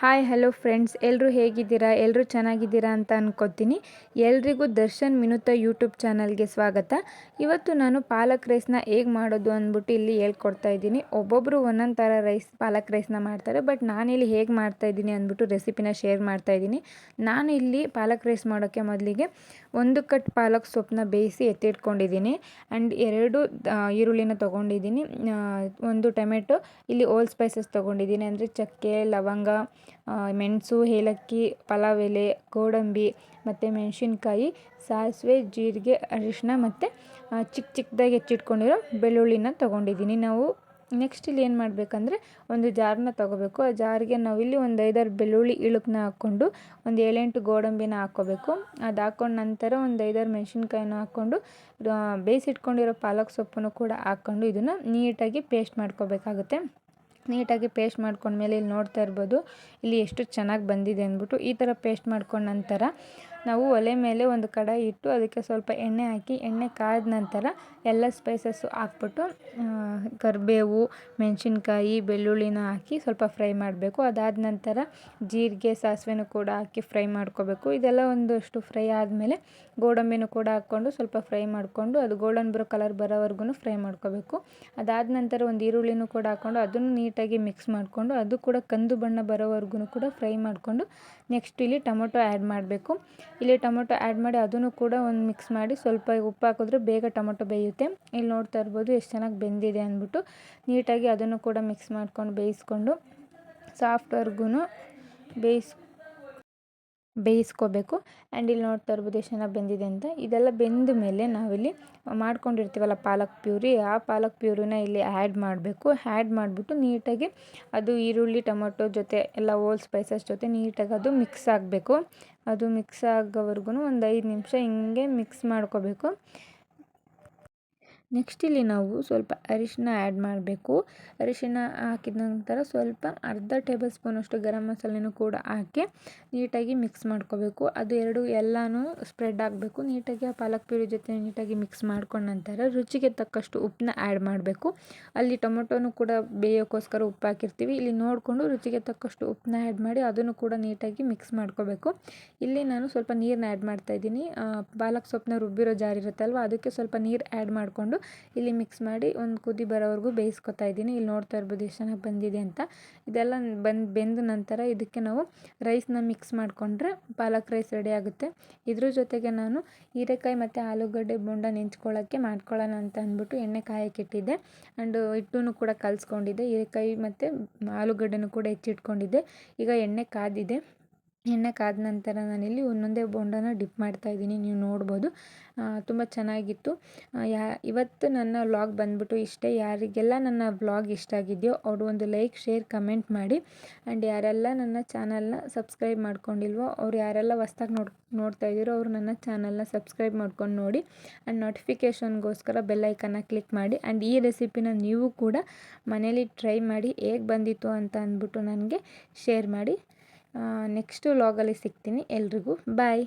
Hi hello friends ಎಲ್ಲರೂ ಹೇಗಿದ್ದೀರಾ? ಎಲ್ಲರೂ ಚೆನ್ನಾಗಿದ್ದೀರಾ ಅಂತ ಅನ್ಕೋತೀನಿ. ಎಲ್ರಿಗೂ ದರ್ಶನ್ ಮಿನುತ ಯೂಟ್ಯೂಬ್ ಚಾನಲ್ಗೆ ಸ್ವಾಗತ. ಇವತ್ತು ನಾನು ಪಾಲಕ್ ರೈಸ್ನ ಹೇಗೆ ಮಾಡೋದು ಅಂದ್ಬಿಟ್ಟು ಇಲ್ಲಿ ಹೇಳ್ಕೊಡ್ತಾ ಇದ್ದೀನಿ. ಒಬ್ಬೊಬ್ಬರು ಒಂದೊಂದು ಥರ ರೈಸ್, ಪಾಲಕ್ ರೈಸ್ನ ಮಾಡ್ತಾರೆ, ಬಟ್ ನಾನಿಲ್ಲಿ ಹೇಗೆ ಮಾಡ್ತಾ ಇದ್ದೀನಿ ಅಂದ್ಬಿಟ್ಟು ರೆಸಿಪಿನ ಶೇರ್ ಮಾಡ್ತಾ ಇದ್ದೀನಿ. ನಾನು ಇಲ್ಲಿ ಪಾಲಕ್ ರೈಸ್ ಮಾಡೋಕ್ಕೆ ಮೊದಲಿಗೆ ಒಂದು ಕಟ್ ಪಾಲಕ್ ಸೊಪ್ಪನ್ನ ಬೇಯಿಸಿ ಎತ್ತಿಟ್ಕೊಂಡಿದ್ದೀನಿ. ಆ್ಯಂಡ್ ಎರಡು ಈರುಳ್ಳಿನ ತೊಗೊಂಡಿದ್ದೀನಿ. ಒಂದು ಟೊಮೆಟೊ, ಇಲ್ಲಿ ಓಲ್ಡ್ ಸ್ಪೈಸಸ್ ತೊಗೊಂಡಿದ್ದೀನಿ. ಅಂದರೆ ಚಕ್ಕೆ, ಲವಂಗ ಮೆಣಸು, ಏಲಕ್ಕಿ ಪಲಾವ್ ಎಲೆ ಗೋಡಂಬಿ ಮತ್ತು ಮೆಣಸಿನ್ಕಾಯಿ, ಸಾಸಿವೆ, ಜೀರಿಗೆ ಅರಿಶಿನ ಮತ್ತು ಚಿಕ್ಕ ಚಿಕ್ಕದಾಗಿ ಹೆಚ್ಚಿಟ್ಕೊಂಡಿರೋ ಬೆಳ್ಳುಳ್ಳಿನ ತೊಗೊಂಡಿದ್ದೀನಿ. ನಾವು ನೆಕ್ಸ್ಟ್ ಇಲ್ಲಿ ಏನು ಮಾಡಬೇಕಂದ್ರೆ ಒಂದು ಜಾರನ್ನ ತೊಗೋಬೇಕು. ಆ ಜಾರಿಗೆ ನಾವಿಲ್ಲಿ ಒಂದು ಐದಾರು ಬೆಳ್ಳುಳ್ಳಿ ಇಳುಕನ್ನ ಹಾಕ್ಕೊಂಡು ಒಂದು ಏಳೆಂಟು ಗೋಡಂಬಿನ ಹಾಕ್ಕೋಬೇಕು. ಅದು ಹಾಕ್ಕೊಂಡು ನಂತರ ಒಂದು ಐದಾರು ಮೆಣಸಿನ್ಕಾಯಿನ ಹಾಕ್ಕೊಂಡು ಬೇಯಿಸಿಟ್ಕೊಂಡಿರೋ ಪಾಲಕ್ ಸೊಪ್ಪನ್ನು ಕೂಡ ಹಾಕ್ಕೊಂಡು ಇದನ್ನು ನೀಟಾಗಿ ಪೇಸ್ಟ್ ಮಾಡ್ಕೋಬೇಕಾಗುತ್ತೆ. ನೀಟಾಗಿ ಪೇಸ್ಟ್ ಮಾಡ್ಕೊಂಡ್ಮೇಲೆ ಇಲ್ಲಿ ನೋಡ್ತಾ ಇರ್ಬೋದು. ಇಲ್ಲಿ ಎಷ್ಟು ಚೆನ್ನಾಗಿ ಬಂದಿದೆ ಅಂದ್ಬಿಟ್ಟು ಈ ಥರ ಪೇಸ್ಟ್ ಮಾಡ್ಕೊಂಡ ನಂತರ ನಾವು ಒಲೆ ಮೇಲೆ ಒಂದು ಕಡಾಯಿ ಇಟ್ಟು ಅದಕ್ಕೆ ಸ್ವಲ್ಪ ಎಣ್ಣೆ ಹಾಕಿ, ಎಣ್ಣೆ ಕಾದ ನಂತರ ಎಲ್ಲ ಸ್ಪೈಸಸ್ಸು ಹಾಕ್ಬಿಟ್ಟು ಕರಿಬೇವು, ಮೆಣಸಿನ್ಕಾಯಿ, ಬೆಳ್ಳುಳ್ಳಿನ ಹಾಕಿ ಸ್ವಲ್ಪ ಫ್ರೈ ಮಾಡಬೇಕು. ಅದಾದ ನಂತರ ಜೀರಿಗೆ, ಸಾಸಿವೆನೂ ಕೂಡ ಹಾಕಿ ಫ್ರೈ ಮಾಡ್ಕೋಬೇಕು. ಇದೆಲ್ಲ ಒಂದಷ್ಟು ಫ್ರೈ ಆದಮೇಲೆ ಗೋಡಂಬಿನೂ ಕೂಡ ಹಾಕ್ಕೊಂಡು ಸ್ವಲ್ಪ ಫ್ರೈ ಮಾಡಿಕೊಂಡು ಅದು ಗೋಲ್ಡನ್ ಬ್ರೋ ಕಲರ್ ಬರೋವರೆಗೂ ಫ್ರೈ ಮಾಡ್ಕೋಬೇಕು. ಅದಾದ ನಂತರ ಒಂದು ಈರುಳ್ಳಿನೂ ಕೂಡ ಹಾಕ್ಕೊಂಡು ಅದನ್ನು ನೀಟಾಗಿ ಮಿಕ್ಸ್ ಮಾಡಿಕೊಂಡು ಅದು ಕೂಡ ಕಂದು ಬಣ್ಣ ಬರೋವರೆಗೂ ಕೂಡ ಫ್ರೈ ಮಾಡಿಕೊಂಡು ನೆಕ್ಸ್ಟ್ ಇಲ್ಲಿ ಟೊಮೊಟೊ ಆ್ಯಡ್ ಮಾಡಬೇಕು. ಇಲ್ಲಿ ಟೊಮೊಟೊ ಆ್ಯಡ್ ಮಾಡಿ ಅದನ್ನು ಕೂಡ ಒಂದು ಮಿಕ್ಸ್ ಮಾಡಿ ಸ್ವಲ್ಪ ಉಪ್ಪು ಹಾಕಿದ್ರೆ ಬೇಗ ಟೊಮೊಟೊ ಬೇಯುತ್ತೆ. ಇಲ್ಲಿ ನೋಡ್ತಾ ಇರ್ಬೋದು ಎಷ್ಟು ಚೆನ್ನಾಗಿ ಬೆಂದಿದೆ ಅಂದ್ಬಿಟ್ಟು. ನೀಟಾಗಿ ಅದನ್ನು ಕೂಡ ಮಿಕ್ಸ್ ಮಾಡ್ಕೊಂಡು ಬೇಯಿಸ್ಕೊಂಡು ಸಾಫ್ಟ್ವರ್ಗೂ ಬೇಯಿಸ್ ಬೇಯಿಸ್ಕೋಬೇಕು. ಆ್ಯಂಡ್ ಇಲ್ಲಿ ನೋಡ್ತಾ ಇರ್ಬೋದು ಎಷ್ಟು ಚೆನ್ನಾಗಿ ಬೆಂದಿದೆ ಅಂತ. ಇದೆಲ್ಲ ಬೆಂದ ಮೇಲೆ ನಾವಿಲ್ಲಿ ಮಾಡ್ಕೊಂಡಿರ್ತೀವಲ್ಲ ಪಾಲಕ್ ಪ್ಯೂರಿ, ಆ ಪಾಲಕ್ ಪ್ಯೂರಿನ ಇಲ್ಲಿ ಆ್ಯಡ್ ಮಾಡಬೇಕು. ಆ್ಯಡ್ ಮಾಡಿಬಿಟ್ಟು ನೀಟಾಗಿ ಅದು ಈರುಳ್ಳಿ, ಟೊಮೊಟೊ ಜೊತೆ ಎಲ್ಲ ಓಲ್ ಸ್ಪೈಸಸ್ ಜೊತೆ ನೀಟಾಗಿ ಅದು ಮಿಕ್ಸ್ ಆಗಬೇಕು. ಅದು ಮಿಕ್ಸ್ ಆಗೋವರೆಗೂ ಒಂದು ಐದು ನಿಮಿಷ ಹಿಂಗೆ ಮಿಕ್ಸ್ ಮಾಡ್ಕೋಬೇಕು. ನೆಕ್ಸ್ಟ್ ಇಲ್ಲಿ ನಾವು ಸ್ವಲ್ಪ ಅರಿಶಿನ ಆ್ಯಡ್ ಮಾಡಬೇಕು. ಅರಿಶಿನ ಹಾಕಿದ ನಂತರ ಸ್ವಲ್ಪ ಅರ್ಧ ಟೇಬಲ್ ಸ್ಪೂನಷ್ಟು ಗರಂ ಮಸಾಲೆನೂ ಕೂಡ ಹಾಕಿ ನೀಟಾಗಿ ಮಿಕ್ಸ್ ಮಾಡ್ಕೋಬೇಕು. ಅದು ಎರಡು ಎಲ್ಲನೂ ಸ್ಪ್ರೆಡ್ ಆಗಬೇಕು. ನೀಟಾಗಿ ಆ ಪಾಲಕ್ ಪೀರು ಜೊತೆ ನೀಟಾಗಿ ಮಿಕ್ಸ್ ಮಾಡ್ಕೊಂಡ ನಂತರ ರುಚಿಗೆ ತಕ್ಕಷ್ಟು ಉಪ್ಪನ್ನ ಆ್ಯಡ್ ಮಾಡಬೇಕು. ಅಲ್ಲಿ ಟೊಮೊಟೊನೂ ಕೂಡ ಬೇಯೋಕ್ಕೋಸ್ಕರ ಉಪ್ಪು ಹಾಕಿರ್ತೀವಿ. ಇಲ್ಲಿ ನೋಡಿಕೊಂಡು ರುಚಿಗೆ ತಕ್ಕಷ್ಟು ಉಪ್ಪನ್ನ ಆ್ಯಡ್ ಮಾಡಿ ಅದನ್ನು ಕೂಡ ನೀಟಾಗಿ ಮಿಕ್ಸ್ ಮಾಡ್ಕೋಬೇಕು. ಇಲ್ಲಿ ನಾನು ಸ್ವಲ್ಪ ನೀರನ್ನ ಆ್ಯಡ್ ಮಾಡ್ತಾಯಿದ್ದೀನಿ ಪಾಲಕ್ ಸೊಪ್ಪನ್ನ ರುಬ್ಬಿರೋ ಜಾರಿರುತ್ತಲ್ವ ಅದಕ್ಕೆ ಸ್ವಲ್ಪ ನೀರು ಆ್ಯಡ್ ಮಾಡಿಕೊಂಡು ಇಲ್ಲಿ ಮಿಕ್ಸ್ ಮಾಡಿ ಒಂದು ಕುದಿ ಬರೋವರೆಗೂ ಬೇಯಿಸ್ಕೊತಾ ಇದ್ದೀನಿ. ಇಲ್ಲಿ ನೋಡ್ತಾ ಇರ್ಬೋದು ಎಷ್ಟು ಚೆನ್ನಾಗಿ ಬಂದಿದೆ ಅಂತ. ಇದೆಲ್ಲ ಬಂದು, ಬೆಂದ ನಂತರ ಇದಕ್ಕೆ ನಾವು ರೈಸ್ನ ಮಿಕ್ಸ್ ಮಾಡಿಕೊಂಡ್ರೆ ಪಾಲಕ್ ರೈಸ್ ರೆಡಿ ಆಗುತ್ತೆ. ಇದ್ರ ಜೊತೆಗೆ ನಾನು ಹೀರೆಕಾಯಿ ಮತ್ತು ಆಲೂಗಡ್ಡೆ ಬೋಂಡ ನೆಂಚ್ಕೊಳ್ಳೋಕ್ಕೆ ಮಾಡ್ಕೊಳ್ಳೋಣ ಅಂತ ಅಂದ್ಬಿಟ್ಟು ಎಣ್ಣೆ ಕಾಯಕ್ಕಿಟ್ಟಿದ್ದೆ ಆ್ಯಂಡ್ ಹಿಟ್ಟು ಕೂಡ ಕಲಿಸ್ಕೊಂಡಿದ್ದೆ. ಹೀರೆಕಾಯಿ ಮತ್ತು ಆಲೂಗಡ್ಡೆನೂ ಕೂಡ ಹೆಚ್ಚಿಟ್ಕೊಂಡಿದ್ದೆ. ಈಗ ಎಣ್ಣೆ ಕಾದಿದೆ. ಎಣ್ಣೆ ಕಾದ ನಂತರ ನಾನಿಲ್ಲಿ ಒಂದೊಂದೇ ಬೋಂಡನ ಡಿಪ್ ಮಾಡ್ತಾ ಇದ್ದೀನಿ. ನೀವು ನೋಡ್ಬೋದು. ತುಂಬ ಚೆನ್ನಾಗಿತ್ತು. ಯಾ, ಇವತ್ತು ನನ್ನ ವ್ಲಾಗ್ ಬಂದ್ಬಿಟ್ಟು ಇಷ್ಟೇ. ಯಾರಿಗೆಲ್ಲ ನನ್ನ ವ್ಲಾಗ್ ಇಷ್ಟ ಆಗಿದೆಯೋ ಅವರು ಒಂದು ಲೈಕ್, ಶೇರ್, ಕಮೆಂಟ್ ಮಾಡಿ. ಆ್ಯಂಡ್ ಯಾರೆಲ್ಲ ನನ್ನ ಚಾನಲ್ನ ಸಬ್ಸ್ಕ್ರೈಬ್ ಮಾಡ್ಕೊಂಡಿಲ್ವೋ, ಅವ್ರು ಯಾರೆಲ್ಲ ಹೊಸ್ದಾಗಿ ನೋಡ್, ನೋಡ್ತಾ ಇದ್ದೀರೋ ಅವರು ನನ್ನ ಚಾನಲ್ನ ಸಬ್ಸ್ಕ್ರೈಬ್ ಮಾಡ್ಕೊಂಡು ನೋಡಿ. ಆ್ಯಂಡ್ ನೋಟಿಫಿಕೇಷನ್ಗೋಸ್ಕರ ಬೆಲ್ಲೈಕನ್ನ ಕ್ಲಿಕ್ ಮಾಡಿ. ಆ್ಯಂಡ್ ಈ ರೆಸಿಪಿನ ನೀವು ಕೂಡ ಮನೇಲಿ ಟ್ರೈ ಮಾಡಿ. ಹೇಗೆ ಬಂದಿತ್ತು ಅಂತ ಅಂದ್ಬಿಟ್ಟು ನನಗೆ ಶೇರ್ ಮಾಡಿ. ನೆಕ್ಸ್ಟ್ ವ್ಲಾಗಲ್ಲಿ ಸಿಗ್ತೀನಿ ಎಲ್ರಿಗೂ ಬಾಯ್